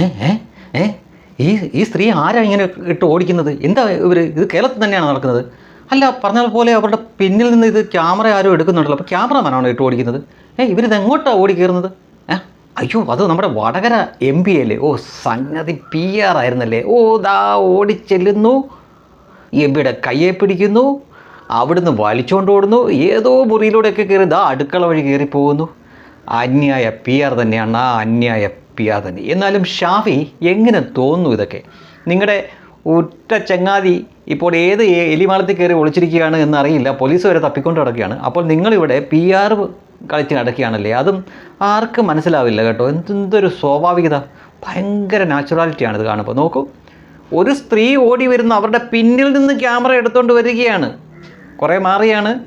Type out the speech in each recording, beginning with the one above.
ഏ ഏ ഏ? ഈ ഈ സ്ത്രീ ആരാ ഇങ്ങനെ ഇട്ട് ഓടിക്കുന്നത്? എന്താ ഇവർ ഇത് കേരളത്തിൽ തന്നെയാണ് നടക്കുന്നത്? അല്ല പറഞ്ഞ പോലെ അവരുടെ പിന്നിൽ നിന്ന് ഇത് ക്യാമറ ആരും എടുക്കുന്നുണ്ടല്ലോ. അപ്പോൾ ക്യാമറമാനാണോ ഇട്ട് ഓടിക്കുന്നത്? ഏ ഇവരിത് എങ്ങോട്ടാണ് ഓടി കയറുന്നത് ഏ അയ്യോ അത് നമ്മുടെ വടകര എം പി അല്ലേ? ഓ സംഗതി പി ആർ ആയിരുന്നല്ലേ? ഓ ദാ ഓടിച്ചെല്ലുന്നു. എം പിയുടെ കയ്യെ പിടിക്കുന്നു. അവിടുന്ന് വലിച്ചുകൊണ്ട് ഓടുന്നു. ഏതോ മുറിയിലൂടെയൊക്കെ കയറി ദാ അടുക്കള വഴി കയറി പോകുന്നു അന്യായ പി ആർ തന്നെയാണ്. ആ അന്യായ പി ആർ തന്നെ എന്നാലും ഷാഫി എങ്ങനെ തോന്നുന്നു ഇതൊക്കെ? നിങ്ങളുടെ ഉറ്റ ചങ്ങാതി ഇപ്പോൾ ഏത് എലിമാളത്തിൽ കയറി ഒളിച്ചിരിക്കുകയാണ് എന്നറിയില്ല. പോലീസ് വരെ തപ്പിക്കൊണ്ട് നടക്കുകയാണ്. അപ്പോൾ നിങ്ങളിവിടെ പി ആർ കളിച്ച് നടക്കുകയാണല്ലേ? അതും ആർക്കും മനസ്സിലാവില്ല കേട്ടോ. എന്തൊരു സ്വാഭാവികത. ഭയങ്കര നാച്ചുറാലിറ്റിയാണ് ഇത് കാണുമ്പോൾ. നോക്കൂ. ഒരു സ്ത്രീ ഓടി വരുന്ന അവരുടെ പിന്നിൽ നിന്ന് ക്യാമറ എടുത്തുകൊണ്ട് വരികയാണ്. കുറേ മാറിയാണ്.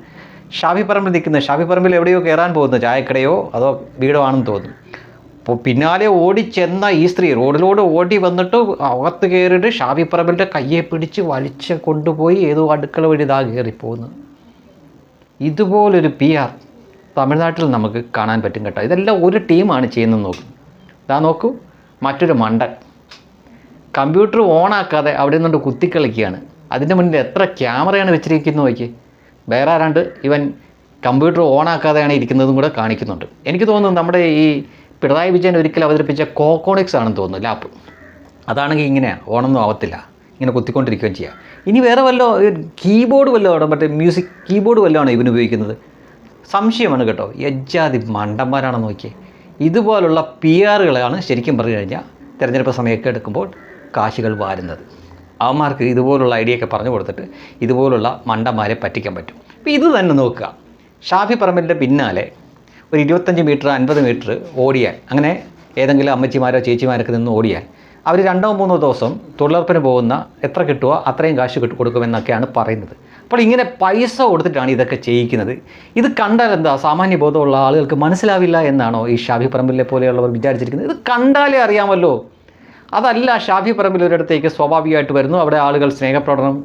ഷാഫി പറമ്പിൽ നിൽക്കുന്നത് ഷാഫി പറമ്പിൽ എവിടെയോ കയറാൻ പോകുന്നത് ചായക്കടയോ അതോ വീടോ ആണെന്ന് തോന്നുന്നു. അപ്പോൾ പിന്നാലെ ഓടി ചെന്ന ഈ സ്ത്രീ റോഡിലൂടെ ഓടി വന്നിട്ട് അകത്ത് കയറിയിട്ട് ഷാഫി പറമ്പിന്റെ കയ്യെ പിടിച്ച് വലിച്ച് കൊണ്ടുപോയി ഏതോ അടുക്കള വഴി ഇതാ കയറി പോകുന്നത് ഇതുപോലൊരു പി ആർ തമിഴ്നാട്ടിൽ നമുക്ക് കാണാൻ പറ്റും കേട്ടോ. ഇതെല്ലാം ഒരു ടീമാണ് ചെയ്യുന്നത് നോക്കും. ഇതാ നോക്കൂ മറ്റൊരു മണ്ടൻ. കമ്പ്യൂട്ടർ ഓണാക്കാതെ അവിടെ നിന്നുകൊണ്ട് കുത്തിക്കളിക്കുകയാണ്. അതിന്റെ മുന്നിൽ എത്ര ക്യാമറയാണ് വെച്ചിരിക്കുന്നത് നോക്കി. വേറെ ആരാണ്ട് ഇവൻ കമ്പ്യൂട്ടർ ഓണാക്കാതെയാണ് ഇരിക്കുന്നതും കൂടെ കാണിക്കുന്നുണ്ട്. എനിക്ക് തോന്നുന്നു നമ്മുടെ ഈ പിണറായി വിജയൻ ഒരിക്കൽ അവതരിപ്പിച്ച കോക്കോണിക്സ് ആണെന്ന് തോന്നുന്നു ലാപ്പ്. അതാണെങ്കിൽ ഇങ്ങനെയാണ് ഓണൊന്നും ആവത്തില്ല. ഇങ്ങനെ കുത്തിക്കൊണ്ടിരിക്കുകയും ചെയ്യാം. ഇനി വേറെ വല്ലോ കീബോർഡ് വല്ലതും അവിടെ മറ്റേ മ്യൂസിക് കീബോർഡ് വല്ലതാണോ ഇവൻ ഉപയോഗിക്കുന്നത്? സംശയമാണ് കേട്ടോ. യജ്ജാതി മണ്ടന്മാരാണെന്ന് നോക്കിയേ. ഇതുപോലുള്ള പി ആറുകളാണ് ശരിക്കും പറഞ്ഞു കഴിഞ്ഞാൽ തിരഞ്ഞെടുപ്പ് സമയമൊക്കെ എടുക്കുമ്പോൾ കാശികൾ വാരുന്നത്. അവന്മാർക്ക് ഇതുപോലുള്ള ഐഡിയ ഒക്കെ പറഞ്ഞു കൊടുത്തിട്ട് ഇതുപോലുള്ള മണ്ടന്മാരെ പറ്റിക്കാൻ പറ്റും. അപ്പോൾ ഇത് തന്നെ നോക്കുക. ഷാഫി പറമ്പിന്റെ പിന്നാലെ ഒരു ഇരുപത്തഞ്ച് മീറ്റർ അൻപത് മീറ്റർ ഓടിയാൽ അങ്ങനെ ഏതെങ്കിലും അമ്മച്ചിമാരോ ചേച്ചിമാരൊക്കെ നിന്ന് ഓടിയാൽ അവർ രണ്ടോ മൂന്നോ ദിവസം തൊഴിലുറപ്പിന് പോകുന്ന എത്ര കിട്ടുമോ അത്രയും കാശ് കിട്ടു കൊടുക്കുമെന്നൊക്കെയാണ് പറയുന്നത്. അപ്പോൾ ഇങ്ങനെ പൈസ കൊടുത്തിട്ടാണ് ഇതൊക്കെ ചെയ്യിക്കുന്നത്. ഇത് കണ്ടാൽ എന്താ? സാമാന്യ ബോധമുള്ള ആളുകൾക്ക് മനസ്സിലാവില്ല എന്നാണോ ഈ ഷാഫി പറമ്പിലെ പോലെയുള്ളവർ വിചാരിച്ചിരിക്കുന്നത്? ഇത് കണ്ടാലേ അറിയാമല്ലോ. അതല്ല ഷാഫി പറമ്പിൽ ഒരിടത്തേക്ക് സ്വാഭാവികമായിട്ട് വരുന്നു. അവിടെ ആളുകൾ സ്നേഹപ്രകടനം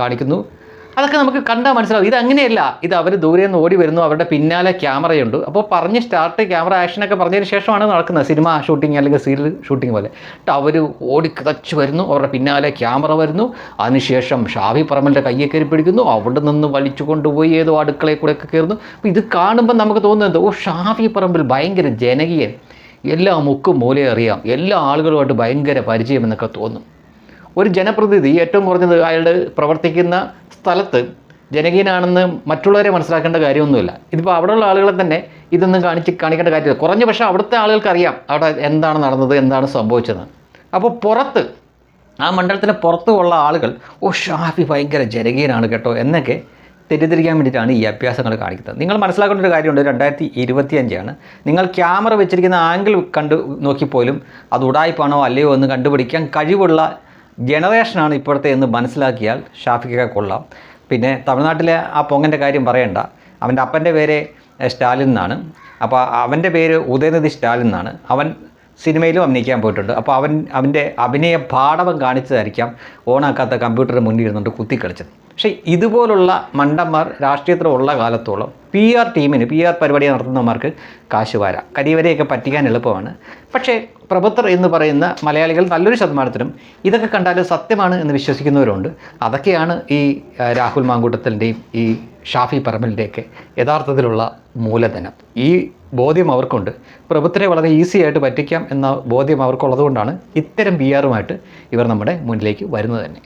കാണിക്കുന്നു. അതൊക്കെ നമുക്ക് കണ്ടാൽ മനസ്സിലാവും. ഇത് അങ്ങനെയല്ല ഇത് അവർ ദൂരെ നിന്ന് ഓടി വരുന്നു. അവരുടെ പിന്നാലെ ക്യാമറയുണ്ട്. അപ്പോൾ പറഞ്ഞ് സ്റ്റാർട്ട് ക്യാമറ ആക്ഷനൊക്കെ പറഞ്ഞതിന് ശേഷമാണ് നടക്കുന്നത്. സിനിമ ഷൂട്ടിംഗ് അല്ലെങ്കിൽ സീരിയൽ ഷൂട്ടിംഗ് പോലെ. അവർ ഓടിക്കിതച്ച് വരുന്നു. അവരുടെ പിന്നാലെ ക്യാമറ വരുന്നു. അതിനുശേഷം ഷാഫി പറമ്പലിന്റെ കയ്യെ കയറി പിടിക്കുന്നു. അവിടെ നിന്ന് വലിച്ചു കൊണ്ടുപോയി ഏതോ അടുക്കളയിൽ കൂടെ ഒക്കെ കയറുന്നു. അപ്പോൾ ഇത് കാണുമ്പോൾ നമുക്ക് തോന്നുന്നത് ഓ ഷാഫി പറമ്പിൽ ഭയങ്കര ജനകീയൻ. എല്ലാ മുക്കും മൂലയും അറിയാം. എല്ലാ ആളുകളുമായിട്ട് ഭയങ്കര പരിചയം എന്നൊക്കെ തോന്നും. ഒരു ജനപ്രതിനിധി ഏറ്റവും കുറഞ്ഞത് അയാളുടെ പ്രവർത്തിക്കുന്ന സ്ഥലത്ത് ജനകീയനാണെന്ന് മറ്റുള്ളവരെ മനസ്സിലാക്കേണ്ട കാര്യമൊന്നുമില്ല. ഇതിപ്പോൾ അവിടെയുള്ള ആളുകളെ തന്നെ ഇതൊന്നും കാണിച്ച് കാണിക്കേണ്ട കാര്യമില്ല. കുറഞ്ഞ പക്ഷേ അവിടുത്തെ ആളുകൾക്ക് അറിയാം അവിടെ എന്താണ് നടന്നത് എന്താണ് സംഭവിച്ചത്. അപ്പോൾ പുറത്ത് ആ മണ്ഡലത്തിന് പുറത്തുള്ള ആളുകൾ ഓ ഷാഫി ഭയങ്കര ജനകീയനാണ് കേട്ടോ എന്നൊക്കെ തെറ്റിദ്ധരിക്കാൻ വേണ്ടിയിട്ടാണ് ഈ അഭ്യാസങ്ങൾ കാണിക്കുന്നത്. നിങ്ങൾ മനസ്സിലാക്കേണ്ട ഒരു കാര്യമുണ്ട് രണ്ടായിരത്തി ഇരുപത്തിയഞ്ചാണ് നിങ്ങൾ ക്യാമറ വെച്ചിരിക്കുന്ന ആംഗിൾ കണ്ടു നോക്കിപ്പോലും അത് ഉടായ്പാണോ അല്ലയോ എന്ന് കണ്ടുപിടിക്കാൻ കഴിവുള്ള ജനറേഷനാണ് ഇപ്പോഴത്തെ എന്ന് മനസ്സിലാക്കിയാൽ ഷാഫിക്കൊക്കെ കൊള്ളാം. പിന്നെ തമിഴ്നാട്ടിലെ ആ പൊങ്ങന്റെ കാര്യം പറയണ്ട. അവന്റെ അപ്പന്റെ പേര് സ്റ്റാലിൻ എന്നാണ്. അപ്പോൾ അവന്റെ പേര് ഉദയനിധി സ്റ്റാലിൻ എന്നാണ്. അവൻ സിനിമയിലും അഭിനയിക്കാൻ പോയിട്ടുണ്ട്. അപ്പോൾ അവൻ അവന്റെ അഭിനയ പാടവം കാണിച്ചതായിരിക്കാം ഓണാക്കാത്ത കമ്പ്യൂട്ടറിന് മുന്നിൽ ഇരുന്നുകൊണ്ട് കുത്തിക്കളിച്ചത്. പക്ഷേ ഇതുപോലുള്ള മണ്ടന്മാർ രാഷ്ട്രീയത്തിലുള്ള കാലത്തോളം പി ആർ ടീമിന് പി ആർ പരിപാടി നടത്തുന്നവർക്ക് കാശ് വരാം. കരിവരെയൊക്കെ പറ്റിക്കാൻ എളുപ്പമാണ്. പക്ഷേ പ്രഭുത്തർ എന്ന് പറയുന്ന മലയാളികൾ നല്ലൊരു ശതമാനത്തിനും ഇതൊക്കെ കണ്ടാൽ സത്യമാണ് എന്ന് വിശ്വസിക്കുന്നവരുണ്ട്. അതൊക്കെയാണ് ഈ രാഹുൽ മാങ്കൂട്ടത്തിന്റെയും ഈ ഷാഫി പറമ്പലിന്റെയൊക്കെ യഥാർത്ഥത്തിലുള്ള മൂലധനം. ഈ ബോധ്യം അവർക്കുണ്ട്. പ്രഭുത്വരെ വളരെ ഈസി ആയിട്ട് പറ്റിക്കാം എന്ന ബോധ്യം അവർക്കുള്ളതുകൊണ്ടാണ് ഇത്തരം പി ആറുമായിട്ട് ഇവർ നമ്മുടെ മുന്നിലേക്ക് വരുന്നത് തന്നെ.